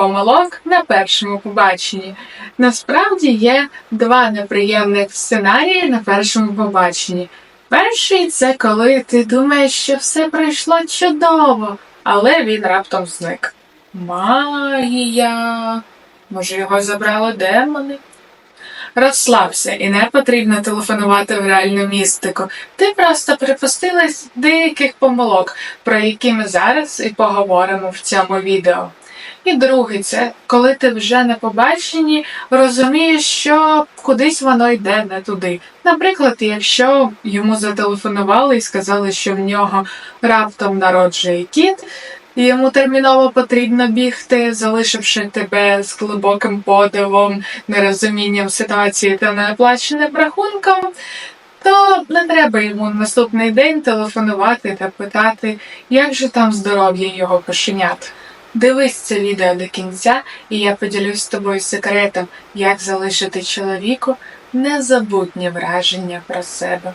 помилок на першому побаченні. Насправді є два неприємних сценарії на першому побаченні. Перший це коли ти думаєш, що все пройшло чудово, але він раптом зник. Магія. Може, його забрали демони? Розслабся і не потрібно телефонувати в реальну містику. Ти просто припустилась деяких помилок, про які ми зараз і поговоримо в цьому відео. І другий це коли ти вже на побаченні розумієш, що кудись воно йде не туди. Наприклад, якщо йому зателефонували і сказали, що в нього раптом народжує кіт, йому терміново потрібно бігти, залишивши тебе з глибоким подивом, нерозумінням ситуації та неоплаченим рахунком, то не треба йому наступний день телефонувати та питати, як же там здоров'я його кошенят. Дивись це відео до кінця, і я поділюсь з тобою секретом, як залишити чоловіку незабутнє враження про себе.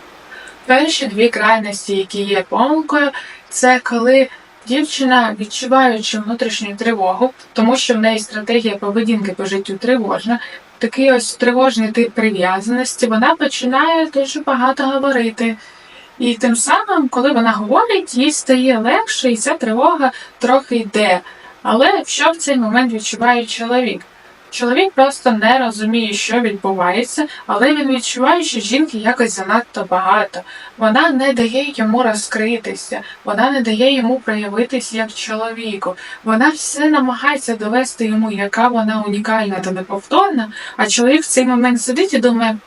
Перші дві крайності, які є помилкою, це коли дівчина, відчуваючи внутрішню тривогу, тому що в неї стратегія поведінки по життю тривожна, такий ось тривожний тип прив'язаності, вона починає дуже багато говорити. І тим самим, коли вона говорить, їй стає легше, і ця тривога трохи йде. Але що в цей момент відчуває чоловік? Чоловік просто не розуміє, що відбувається, але він відчуває, що жінки якось занадто багато. Вона не дає йому розкритися, вона не дає йому проявитись як чоловіку. Вона все намагається довести йому, яка вона унікальна та неповторна. А чоловік в цей момент сидить і думає.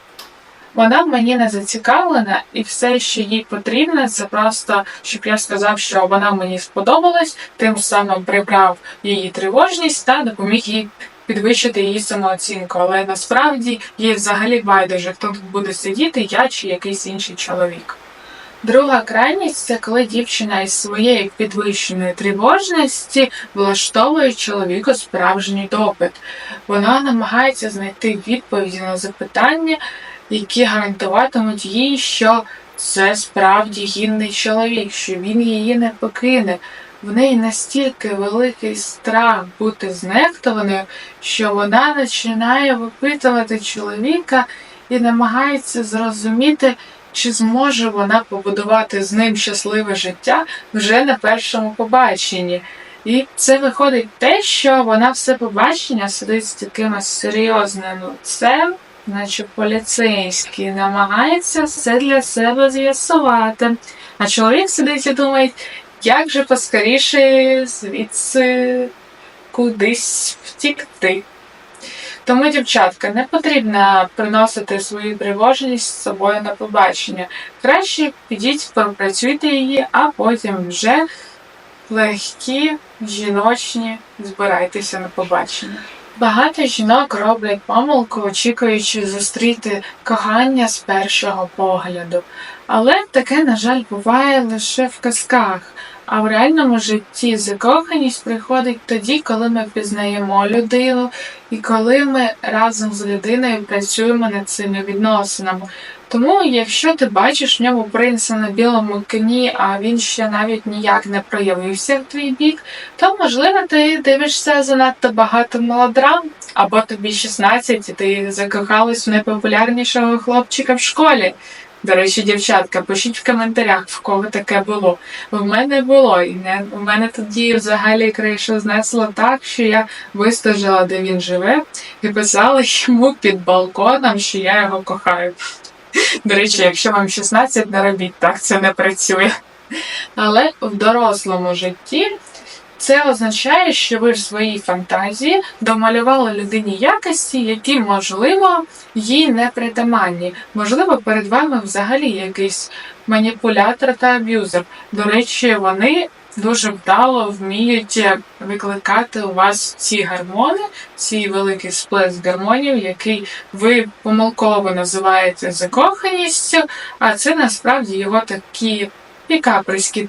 Вона мені не зацікавлена, і все, що їй потрібно, це просто, щоб я сказав, що вона мені сподобалась, тим самим прибрав її тривожність та допоміг їй підвищити її самооцінку. Але насправді їй взагалі байдуже, хто тут буде сидіти, я чи якийсь інший чоловік. Друга крайність це коли дівчина із своєї підвищеної тривожності влаштовує чоловіку справжній допит. Вона намагається знайти відповіді на запитання, які гарантуватимуть їй, що це справді гідний чоловік, що він її не покине. В неї настільки великий страх бути знехтованою, що вона починає випитувати чоловіка і намагається зрозуміти, чи зможе вона побудувати з ним щасливе життя вже на першому побаченні. І це виходить те, що вона все побачення сидить з таким серйозним лицем, наче поліцейський, намагається все для себе з'ясувати. А чоловік сидить і думає, як же поскоріше звідси кудись втікти. Тому, дівчатка, не потрібно приносити свою тривожність з собою на побачення. Краще підіть, пропрацюйте її, а потім вже легкі, жіночні, збирайтеся на побачення. Багато жінок роблять помилку, очікуючи зустріти кохання з першого погляду. Але таке, на жаль, буває лише в казках. А в реальному житті закоханість приходить тоді, коли ми пізнаємо людину і коли ми разом з людиною працюємо над цими відносинами. Тому, якщо ти бачиш в ньому принца на білому коні, а він ще навіть ніяк не проявився в твій бік, то можливо ти дивишся занадто багато мелодрам, або тобі 16 і ти закохалась в найпопулярнішого хлопчика в школі. До речі, дівчатка, пишіть в коментарях, в кого таке було. В мене було, і не у мене тоді взагалі кришу знесло так, що я вистежила, де він живе, і писала йому під балконом, що я його кохаю. До речі, якщо вам 16, не робіть так, це не працює. Але в дорослому житті це означає, що ви в своїй фантазії домалювали людині якості, які, можливо, їй не притаманні. Можливо, перед вами взагалі якийсь маніпулятор та аб'юзер. До речі, вони дуже вдало вміють викликати у вас ці гормони, цей великий сплеск гормонів, який ви помилково називаєте закоханістю, а це насправді його такі і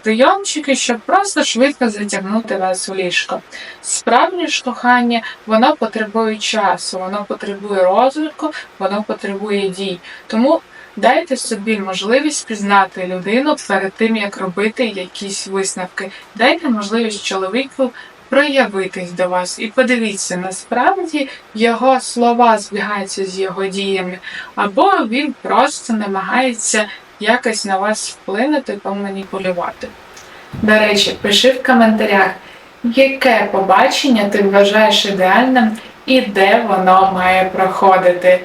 прийомчики, щоб просто швидко затягнути вас у ліжко. Справжнє ж кохання, воно потребує часу, воно потребує розвитку, воно потребує дій. Тому дайте собі можливість пізнати людину перед тим, як робити якісь висновки. Дайте можливість чоловіку проявитись до вас. І подивіться, насправді його слова збігаються з його діями, або він просто намагається якось на вас вплинути, поманіпулювати. До речі, пиши в коментарях, яке побачення ти вважаєш ідеальним і де воно має проходити.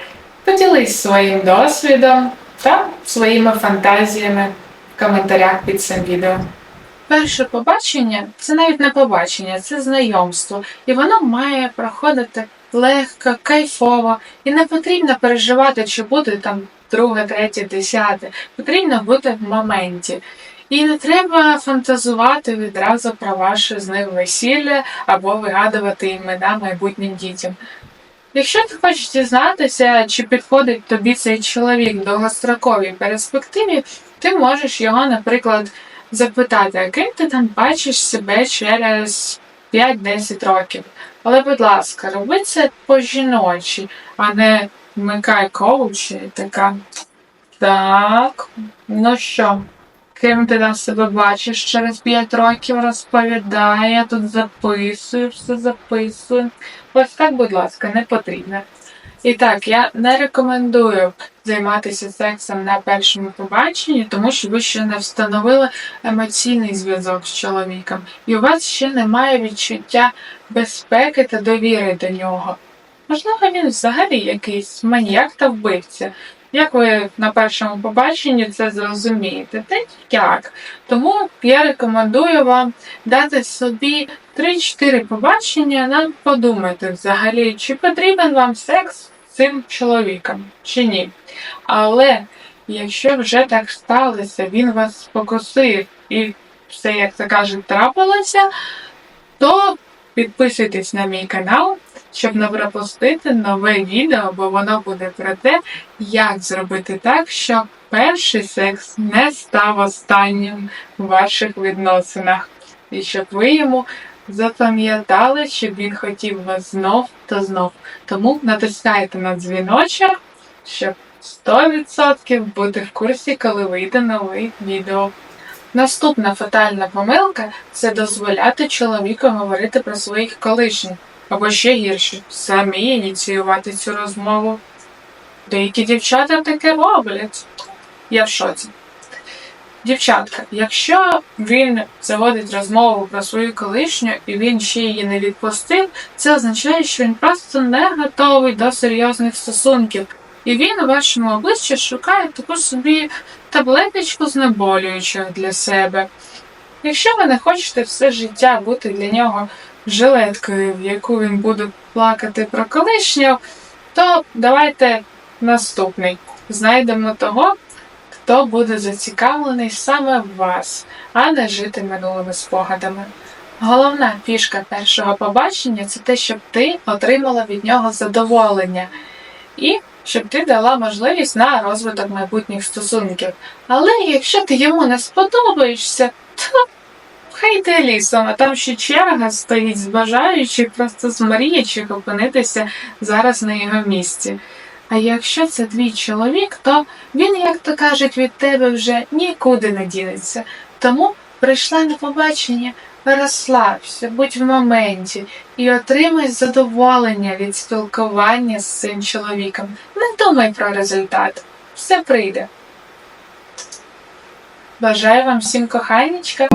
Поділись своїм досвідом та своїми фантазіями в коментарях під цим відео. Перше побачення це навіть не побачення, це знайомство. І воно має проходити легко, кайфово, і не потрібно переживати, чи буде там друге, третє, десяте. Потрібно бути в моменті. І не треба фантазувати відразу про ваше з ним весілля або вигадувати імена майбутнім дітям. Якщо ти хочеш дізнатися, чи підходить тобі цей чоловік в довгостроковій перспективі, ти можеш його, наприклад, запитати, а ким ти там бачиш себе через 5-10 років. Але, будь ласка, роби це по-жіночі, а не вмикай коучі і така. Так, ну що, ким ти там себе бачиш через 5 років, розповідай, я тут записую, все записую. Ось так, будь ласка, не потрібно. І так, я не рекомендую займатися сексом на першому побаченні, тому що ви ще не встановили емоційний зв'язок з чоловіком, і у вас ще немає відчуття безпеки та довіри до нього. Можливо, він взагалі якийсь маніяк та вбивця. Як ви на першому побаченні це зрозумієте? Та як? Тому я рекомендую вам дати собі 3-4 побачення, нам подумати взагалі, чи потрібен вам секс з цим чоловіком, чи ні. Але якщо вже так сталося, він вас спокусив і все, як це кажуть, трапилося, то підписуйтесь на мій канал, щоб не пропустити нове відео, бо воно буде про те, як зробити так, щоб перший секс не став останнім в ваших відносинах. І щоб ви йому запам'ятали, щоб він хотів вас знов та знов. Тому натискайте на дзвіночок, щоб 100% бути в курсі, коли вийде новий відео. Наступна фатальна помилка це дозволяти чоловіку говорити про своїх колишніх, або ще гірше, самі ініціювати цю розмову. Деякі дівчата таке роблять. Я в шоці. Дівчатка, якщо він заводить розмову про свою колишню і він ще її не відпустив, це означає, що він просто не готовий до серйозних стосунків. І він у вашому обличчі шукає таку собі таблеточку знеболюючого для себе. Якщо ви не хочете все життя бути для нього жилеткою, в яку він буде плакати про колишнього, то давайте наступний. Знайдемо того, хто буде зацікавлений саме в вас, а не жити минулими спогадами. Головна фішка першого побачення це те, щоб ти отримала від нього задоволення і щоб ти дала можливість на розвиток майбутніх стосунків. Але якщо ти йому не сподобаєшся, то хай йде лісом, а там ще черга стоїть з бажаючих, просто з мріючих опинитися зараз на його місці. А якщо це твій чоловік, то він, як то кажуть, від тебе вже нікуди не дінеться. Тому прийшла на побачення, розслабся, будь в моменті і отримай задоволення від спілкування з цим чоловіком. Не думай про результат. Все прийде. Бажаю вам всім коханечка.